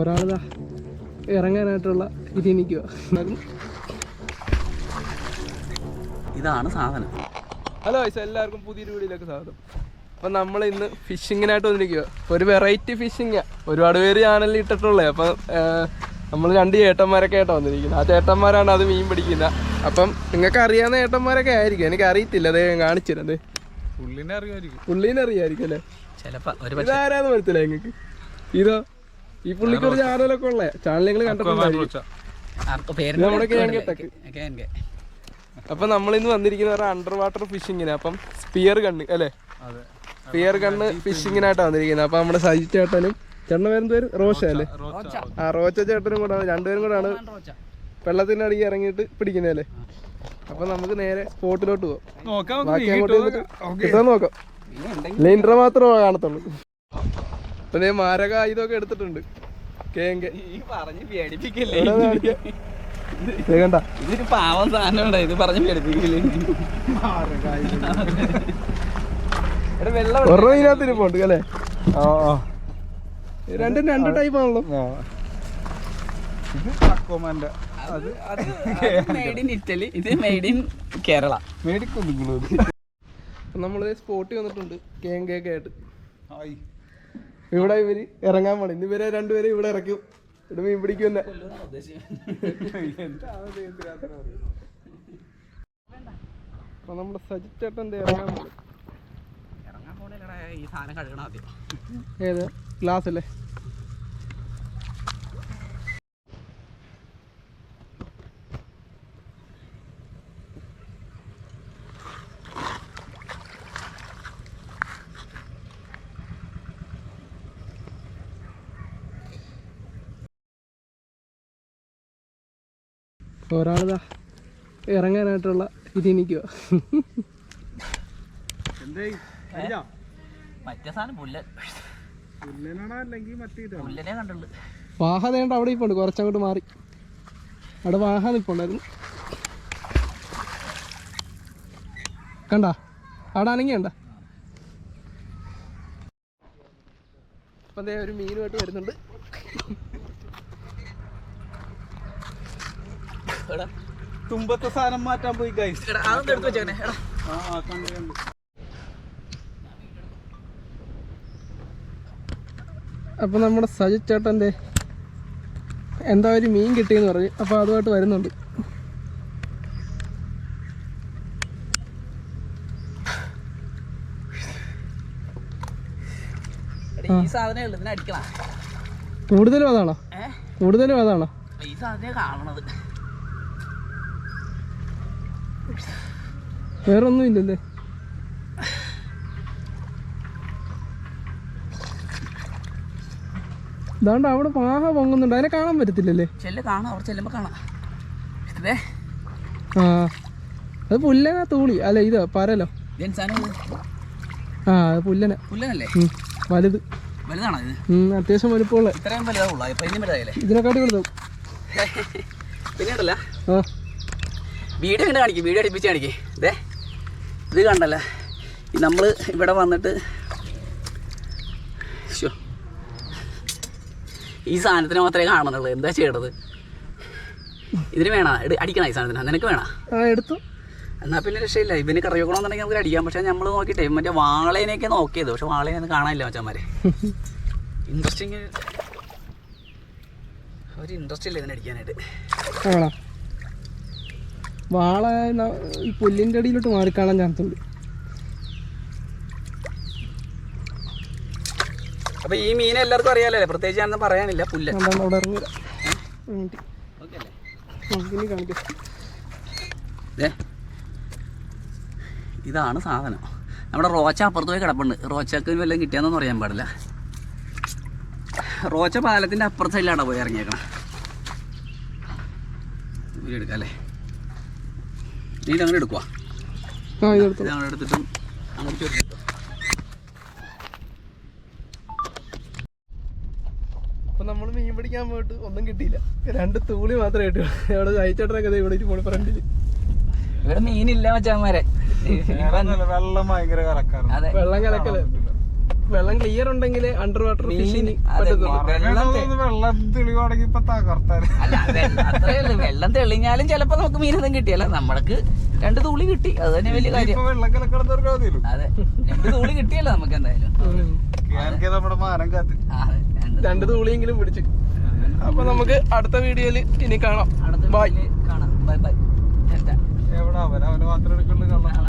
ഒരാളിതാ ഇറങ്ങാനായിട്ടുള്ള ഇത് നിൽക്കുക ഇതാണ് സാധനം. ഹലോ ഐസ എല്ലാവർക്കും പുതിയൊരു വീഡിയോയിലേക്ക് സ്വാഗതം. അപ്പം നമ്മൾ ഇന്ന് ഫിഷിങ്ങിനായിട്ട് വന്നിരിക്കുക ഒരു വെറൈറ്റി ഫിഷിങ്ങാണ് ഒരുപാട് പേര് ചാനലിൽ ഇട്ടിട്ടുള്ളത് അപ്പം നമ്മൾ രണ്ട് ചേട്ടന്മാരൊക്കെ ആയിട്ടാണ് വന്നിരിക്കുന്നത് ആ ചേട്ടന്മാരാണ് അത് മീൻ പിടിക്കുന്നത് അപ്പം നിങ്ങൾക്ക് അറിയാവുന്ന ചേട്ടന്മാരൊക്കെ ആയിരിക്കും. എനിക്ക് അറിയത്തില്ല അതേ കാണിച്ചിരുന്നത് പുള്ളിനെ അറിയാമായിരിക്കും. പുള്ളീനെ അറിയാമായിരിക്കും അല്ലേ? ഇതാരാന്ന് മനസ്സിലായി നിങ്ങൾക്ക്? ഇതോ? ഈ പുള്ളിക്ക് ഒരു ചാനലൊക്കെ ഉള്ള. ചാനൽ നിങ്ങൾ കണ്ടിട്ടുണ്ടായിരിക്കും. അപ്പൊ നമ്മളിന്ന് വന്നിരിക്കുന്ന അണ്ടർ വാട്ടർ ഫിഷിങ്ങിന് അപ്പം സ്പിയർ കണ്ണ് അല്ലേ? അതെ. സ്പിയർ കണ്ണ് ഫിഷിങ്ങിനായിട്ടാണ് വന്നിരിക്കുന്നത്. അപ്പൊ നമ്മുടെ സജി ചേട്ടനും ചേട്ടന്റെ പേരെന്ത് പേര് റോഷ അല്ലേ? ആ റോച്ച ചേട്ടനും കൂടെ രണ്ടുപേരും കൂടാണ് വെള്ളത്തിനടിക്ക് ഇറങ്ങിയിട്ട് പിടിക്കുന്നതല്ലേ അപ്പൊ നമുക്ക് നേരെ സ്പോട്ടിലോട്ട് പോകാം നോക്കാം ബാക്കി അങ്ങോട്ട് നോക്കാം. ലൈൻഡർ മാത്രമേ കാണത്തുള്ളൂ. പിന്നെ മാരക ആയുധമൊക്കെ എടുത്തിട്ടുണ്ട്. കേങ്ക ഈ പറഞ്ഞ് പേടിപ്പിക്കല്ലേ? കണ്ട. ഇതൊരു പാവം സാധനം ഇത് പറഞ്ഞ് പേടിപ്പിക്കില്ലേ? അല്ലേ രണ്ടും രണ്ട് ടൈപ്പ് ആണല്ലോ. ഇത് അക്കോമാന്റെ അത് മെയ്ഡ് ഇൻ ഇറ്റലി ഇത് മെയ്ഡ് ഇൻ കേരള നമ്മൾ സ്പോട്ടിൽ വന്നിട്ടുണ്ട്. കേങ്കയൊക്കെ ആയിട്ട്. ഇവിടെ ഇവർ ഇറങ്ങാൻ പോണേ. ഇന്ന് ഇവരെ രണ്ടുപേരും ഇവിടെ ഇറക്കും. ഇവിടെ മീൻ പിടിക്കുന്ന അപ്പൊ നമ്മുടെ സജിത് ചേട്ടൻ ഇറങ്ങാൻ പോണേ. ഏത്? ഗ്ലാസ് അല്ലേ? ഒരാളിതാ. ഇറങ്ങാനായിട്ടുള്ള ഇത് എനിക്ക്? എന്തായി മറ്റേ സാധനം പുല്ലൻ. പുല്ലനാണോ അല്ലെങ്കിൽ മറ്റേ ഇതാണോ? പുല്ലനെ കണ്ടുള്ളു. വാഹ നേണ്ട അവിടെ ഇപ്പുണ്ട്. കുറച്ചങ്ങോട്ട് മാറി. അവിടെ വാഹ നിൽപ്പുണ്ടായിരുന്നു കണ്ട? അവിടെ അനങ്ങി കണ്ട? അപ്പം ഒരു മീനുമായിട്ട് വരുന്നുണ്ട്. തുമ്പത്തെ സാധനം മാറ്റാൻ പോയി ഗൈസ് എടാ അതൊന്നും എടുത്ത് വെച്ചേക്കണേ. എടാ. ആ ആ, കണ്ടു കണ്ടു. അപ്പം നമ്മുടെ സജിത് ചേട്ടന്റെ എന്താ ഒരു മീൻ കിട്ടിയെന്ന് പറഞ്ഞു. അപ്പൊ അതുമായിട്ട് വരുന്നുണ്ട്. എടാ, ഈ ഉള്ളു ഇതിനെ അടിക്കണം. കൂടുതലും അതാണോ? ഏ? കൂടുതലും അതാണോ? ഈ സാധനം കാണണത്. വേറെ ഒന്നും ഇല്ലല്ലേ ഇതാണ്ട് അവിടെ പാഹ പൊങ്ങുന്നുണ്ട്. അതിനെ കാണാൻ പറ്റത്തില്ലല്ലേ? ചെല്ല് കാണാം അവിടെ ചെല്ലുമ്പോ കാണാം. ഇതേ. ആ. അത് പുല്ലനാ തൂളി അല്ല ഇത് പരലോ? ആ അത് പുല്ലന. പുല്ലനല്ലേ? വലുത്. വലുതാണോ ഇത്? ഉം, അത്യാവശ്യം വലുപ്പമുള്ള. ഇത്രയും വലുതാവുള്ളൂ ഇതിനെക്കാട്ടി വലുതാവും പിന്നെ വീഡിയോ കണ്ട് കാണിക്കും? വീഡിയോ അടിപ്പിച്ച് കാണിക്കേ. ഇതേ ഇത് കണ്ടല്ലേ? നമ്മൾ ഇവിടെ വന്നിട്ട്. ഈ സാധനത്തിന് മാത്രമേ കാണുന്നുള്ളൂ. എന്താ ചെയ്യണത് ഇതിന് വേണ? അടിക്കണം ഈ സാധനത്തിന്? നിനക്ക് വേണ? എടുത്തു. എന്നാൽ പിന്നെ രക്ഷയില്ല. ഇവന് കറിവെക്കണമെന്നുണ്ടെങ്കിൽ നമുക്ക് അടിക്കാം. പക്ഷെ നമ്മൾ നോക്കിയിട്ടേ മറ്റേ വാളേനെയൊക്കെ നോക്കിയത്. പക്ഷെ വാളേനെ ഒന്നും കാണാനില്ല മച്ചന്മാരെ. ഇൻട്രസ്റ്റിങ് ഒരു ഇൻട്രസ്റ്റ് ഇല്ല ഇതിനെ അടിക്കാനായിട്ട്. ആണോ? വാള ഈ പുല്ലിന്റെ അടിയിലോട്ട് മാറിക്കാണാൻ ചാൻസ് ഉണ്ട്. അപ്പൊ ഈ മീൻ എല്ലാവർക്കും അറിയാലേ പ്രത്യേകിച്ച് ഞാനൊന്നും പറയാനില്ല പുല്ല്. അവിടെ. ഇതാണ് സാധനം. നമ്മുടെ റോച്ച അപ്പുറത്ത് പോയി കിടപ്പുണ്ട്. റോച്ചക്ക് വല്ലതും കിട്ടിയാന്നൊന്നും അറിയാൻ പാടില്ല. റോച്ച പാലത്തിന്റെ അപ്പുറത്തെ സൈഡിലാണ് പോയി ഇറങ്ങിയേക്കണം? വീഡിയോ എടുക്കാം അല്ലേ? നീ ഇതങ്ങനെ എടുക്കുക ഇതങ്ങനെ എടുത്തിട്ടും അങ്ങോട്ട് നമ്മൾ മീൻ പിടിക്കാൻ പോയിട്ട് ഒന്നും കിട്ടിയില്ല. രണ്ട് തൂളി മാത്രമേ കിട്ടുള്ളൂ അവിടെ അയച്ചേട്ടനൊക്കെ ഇവിടെ പോണി ഫ്രണ്ടിൽ. ഇവിടെ മീനില്ല ഒന്നുമല്ല, വെള്ളം ഭയങ്കര കലക്കാറ് വെള്ളം കലക്കൽ. വെള്ളം ക്ലിയർ ഉണ്ടെങ്കിൽ അണ്ടർ വാട്ടർ വെള്ളം തെളിവാണെങ്കിൽ ഇപ്പൊ തകർത്താൽ. അല്ല വെള്ളം വെള്ളം തെളിഞ്ഞാലും ചിലപ്പോ നമുക്ക് മീനൊന്നും കിട്ടിയല്ല നമ്മൾക്ക് രണ്ട് തുള്ളി കിട്ടി. അത് തന്നെ വലിയ കാര്യം. അതെ രണ്ട് തുള്ളി കിട്ടിയല്ലോ നമുക്ക് എന്തായാലും. ഉം. കേരള നമ്മുടെ മാനം കാത്ത്. അതെ, രണ്ട് തുള്ളിയെങ്കിലും പിടിച്ചു. അപ്പൊ നമുക്ക് അടുത്ത വീഡിയോയിൽ ഇനി കാണാം. അടുത്ത ബൈ കാണാം. ബൈ ബൈ എവിടെ? അവൻ അവന് മാത്രം എടുക്കുള്ളൂ കള്ളം